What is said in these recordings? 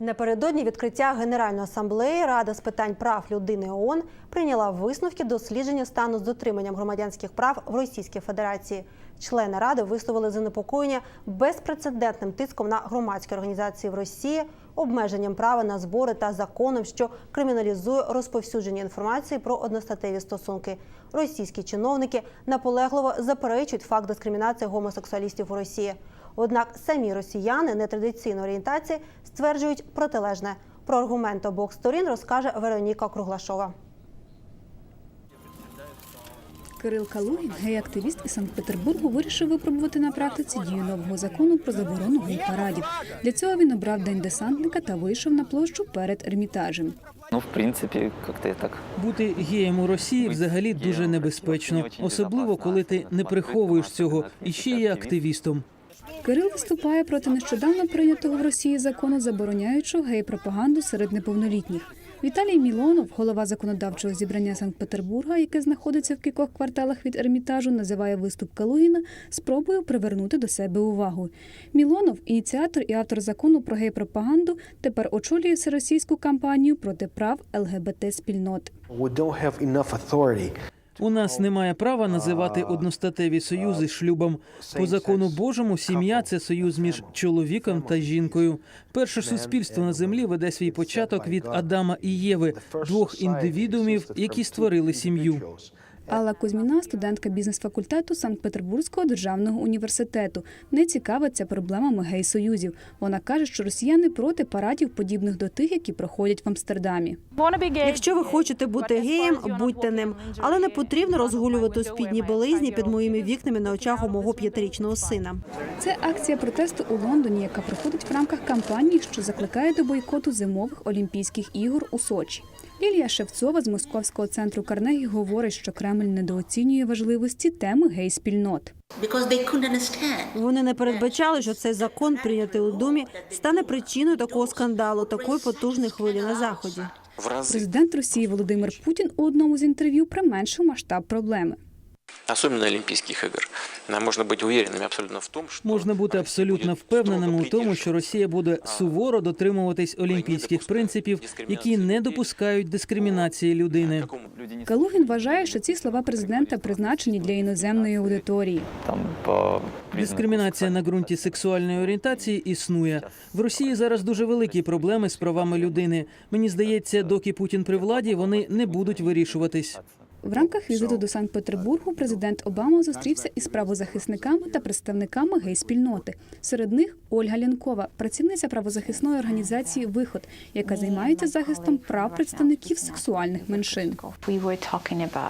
Напередодні відкриття Генеральної асамблеї Рада з питань прав людини ООН прийняла висновки дослідження стану з дотриманням громадянських прав в Російській Федерації. Члени ради висловили занепокоєння безпрецедентним тиском на громадські організації в Росії, обмеженням права на збори та законом, що криміналізує розповсюдження інформації про одностатеві стосунки. Російські чиновники наполегливо заперечують факт дискримінації гомосексуалістів у Росії. Однак самі росіяни нетрадиційної орієнтації стверджують протилежне. Про аргументи обох сторін розкаже Вероніка Круглашова. Кирил Калугін, гей-активіст із Санкт-Петербургу, вирішив випробувати на практиці дію нового закону про заборону гей-парадів. Для цього він обрав день десантника та вийшов на площу перед ермітажем. Ну, в принципі, як-то і так. Бути геєм у Росії взагалі дуже небезпечно, особливо коли ти не приховуєш цього і ще є активістом. Кирил виступає проти нещодавно прийнятого в Росії закону, забороняючого гей-пропаганду серед неповнолітніх. Віталій Мілонов, голова законодавчого зібрання Санкт-Петербурга, яке знаходиться в кількох кварталах від Ермітажу, називає виступ Калугіна спробою привернути до себе увагу. Мілонов, ініціатор і автор закону про гей-пропаганду, тепер очолює всеросійську кампанію проти прав ЛГБТ спільнот. У нас немає права називати одностатеві союзи шлюбом. По закону Божому, сім'я це союз між чоловіком та жінкою. Перше суспільство на землі веде свій початок від Адама і Єви, двох індивідуумів, які створили сім'ю. Алла Кузьміна, студентка бізнес-факультету Санкт-Петербурзького державного університету, не цікавиться проблемами гей-союзів. Вона каже, що росіяни проти парадів, подібних до тих, які проходять в Амстердамі. Якщо ви хочете бути геєм, будьте ним, але не потрібно розгулювати у спідній білизні під моїми вікнами на очах у мого п'ятирічного сина. Це акція протесту у Лондоні, яка проходить в рамках кампанії, що закликає до бойкоту зимових Олімпійських ігор у Сочі. Лілія Шевцова з московського центру Карнегі говорить, що Кремль недооцінює важливості теми гей-спільнот. Вони не передбачали, що цей закон, прийнятий у думі, стане причиною такого скандалу, такої потужної хвилі на заході. Президент Росії Володимир Путін у одному з інтерв'ю применшив масштаб проблеми. Особенно Олимпийских игр. Нам можно быть уверенными абсолютно в том, что Можна бути абсолютно впевненими у тому, що Росія буде суворо дотримуватись олімпійських принципів, які не допускають дискримінації людини. Калугін вважає, що ці слова президента призначені для іноземної аудиторії. Там по Дискримінація на ґрунті сексуальної орієнтації існує. В Росії зараз дуже великі проблеми з правами людини. Мені здається, доки Путін при владі, вони не будуть вирішуватись. В рамках візиту до Санкт-Петербургу президент Обама зустрівся із правозахисниками та представниками гей-спільноти. Серед них Ольга Лянкова, працівниця правозахисної організації Виход, яка займається захистом прав представників сексуальних меншин.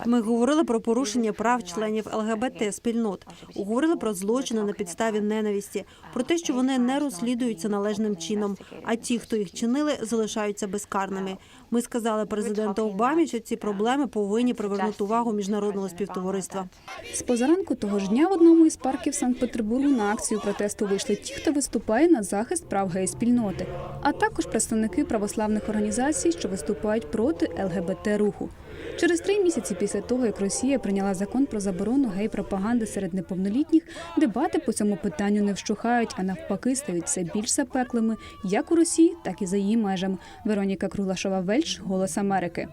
Ми говорили про порушення прав членів ЛГБТ спільнот, говорили про злочини на підставі ненависті, про те, що вони не розслідуються належним чином, а ті, хто їх чинили, залишаються безкарними. Ми сказали президенту Обамі, що ці проблеми повинні привернути увагу міжнародного співтовариства. З позаранку того ж дня в одному із парків Санкт-Петербургу на акцію протесту вийшли ті, хто виступає на захист прав гей-спільноти, а також представники православних організацій, що виступають проти ЛГБТ-руху. Через три місяці після того, як Росія прийняла закон про заборону гей-пропаганди серед неповнолітніх, дебати по цьому питанню не вщухають, а навпаки стають все більш запеклими як у Росії, так і за її межами. Вероніка Круглашова Вельш, Голос Америки.